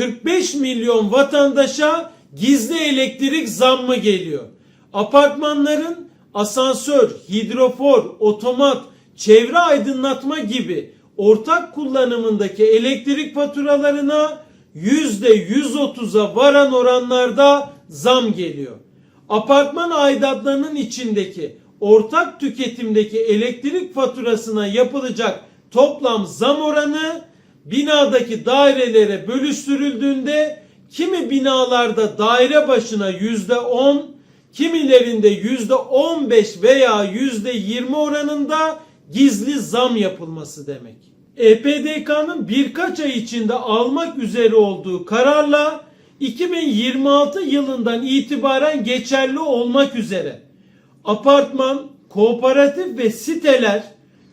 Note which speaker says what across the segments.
Speaker 1: 45 milyon vatandaşa gizli elektrik zammı geliyor. Apartmanların asansör, hidrofor, otomat, çevre aydınlatma gibi ortak kullanımındaki elektrik faturalarına %130'a varan oranlarda zam geliyor. Apartman aidatlarının içindeki ortak tüketimdeki elektrik faturasına yapılacak toplam zam oranı binadaki dairelere bölüştürüldüğünde kimi binalarda daire başına yüzde on, kimilerinde yüzde on beş veya yüzde yirmi oranında gizli zam yapılması demek. EPDK'nın birkaç ay içinde almak üzere olduğu kararla 2026 yılından itibaren geçerli olmak üzere apartman, kooperatif ve siteler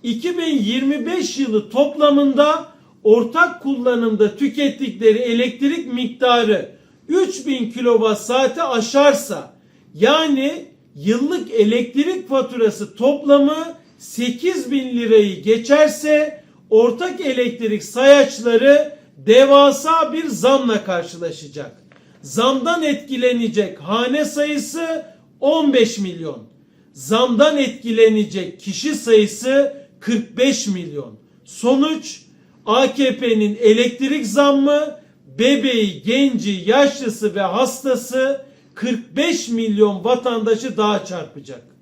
Speaker 1: 2025 yılı toplamında ortak kullanımda tükettikleri elektrik miktarı 3000 kilowatt saate aşarsa yani yıllık elektrik faturası toplamı 8000 lirayı geçerse ortak elektrik sayaçları devasa bir zamla karşılaşacak. Zamdan etkilenecek hane sayısı 15 milyon. Zamdan etkilenecek kişi sayısı 45 milyon. Sonuç AKP'nin elektrik zammı bebeği, genci, yaşlısı ve hastası 45 milyon vatandaşı daha çarpacak.